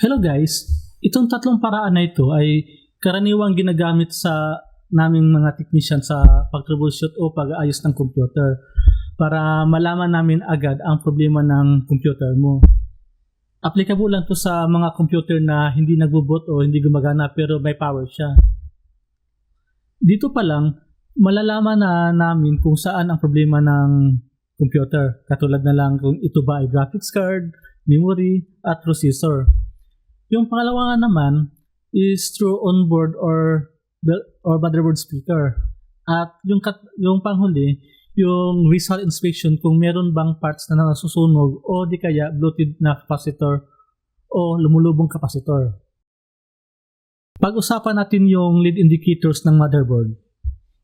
Hello guys, itong tatlong paraan na ito ay karaniwang ginagamit sa naming mga technician sa pag-troubleshoot o pag-aayos ng computer para malaman namin agad ang problema ng computer mo. Applicable lang to sa mga computer na hindi nagbo-boot o hindi gumagana pero may power siya. Dito pa lang, malalaman na namin kung saan ang problema ng computer. Katulad na lang kung ito ba ay graphics card, memory, at processor. Yung pangalawa nga naman is through onboard or or motherboard speaker. At yung kat- yung panghuli, yung visual inspection kung meron bang parts na nasusunog o di kaya bloated na capacitor o lumulubong capacitor. Pag-usapan natin yung lead indicators ng motherboard.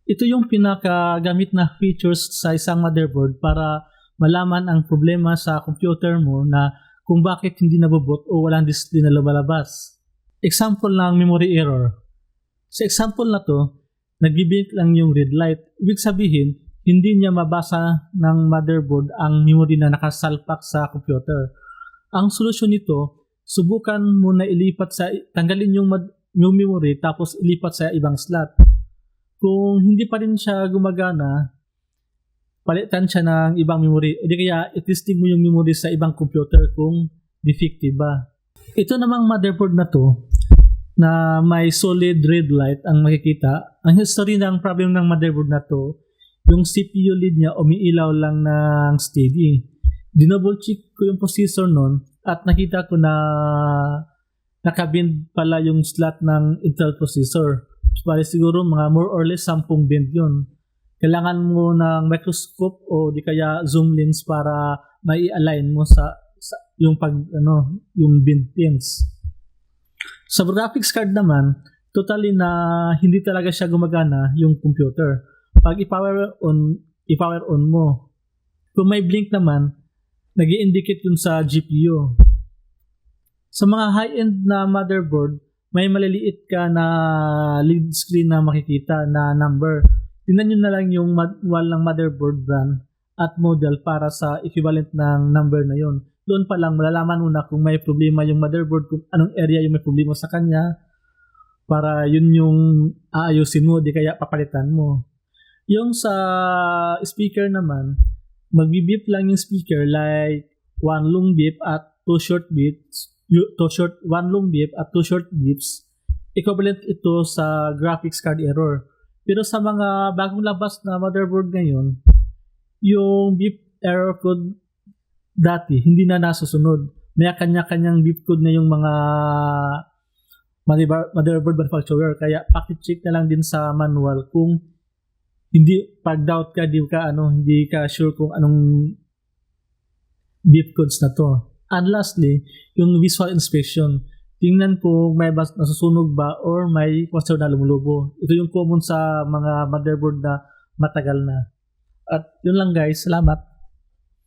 Ito yung pinakagamit na features sa isang motherboard para malaman ang problema sa computer mo na kung bakit hindi nabobot o walang display na lumalabas. Example ng memory error. Sa example na to, nagbibink lang yung red light. Ibig sabihin, hindi niya mabasa ng motherboard ang memory na nakasalpak sa computer. Ang solusyon nito, subukan mo na ilipat sa, tanggalin yung, mod- yung memory tapos ilipat sa ibang slot. Kung hindi pa rin siya gumagana, palitan siya ng ibang memory. O di kaya, itesting mo yung memory sa ibang computer kung defective ba. Ito namang motherboard na to, na may solid red light ang makikita. Ang history ng problem ng motherboard na to, yung CPU lead niya umiilaw lang ng steady. Dinouble check ko yung processor nun at nakita ko na nakabind pala yung slot ng Intel processor. Bali siguro mga more or less 10 bind yun. Kailangan mo ng microscope o di kaya zoom lens para mai-align mo sa, sa yung pag ano yung bind pins. Sa graphics card naman, totally na hindi talaga siya gumagana yung computer. Pag i-power on, i-power on mo. Kung may blink naman, nag indicate yun sa GPU. Sa mga high-end na motherboard, may maliliit ka na lead screen na makikita na number. Tingnan nyo na lang yung manual ng motherboard brand at model para sa equivalent ng number na yon. Doon pa lang malalaman mo na kung may problema yung motherboard, kung anong area yung may problema sa kanya, para yun yung aayusin mo, di kaya papalitan mo. Yung sa speaker naman, magbibip lang yung speaker like one long beep at two short beeps, two short, one long beep at two short beeps. Equivalent ito sa graphics card error. Pero sa mga bagong labas na motherboard ngayon, yung beep error code dati hindi na nasusunod. May kanya-kanyang beep code na yung mga motherboard manufacturer. Kaya package check na lang din sa manual kung hindi pag doubt ka, di ka ano, hindi ka sure kung anong beep codes na to. And lastly, yung visual inspection. Tingnan ko may bas nasusunog ba or may cluster na lumulubo. Ito yung common sa mga motherboard na matagal na. At yun lang guys, salamat.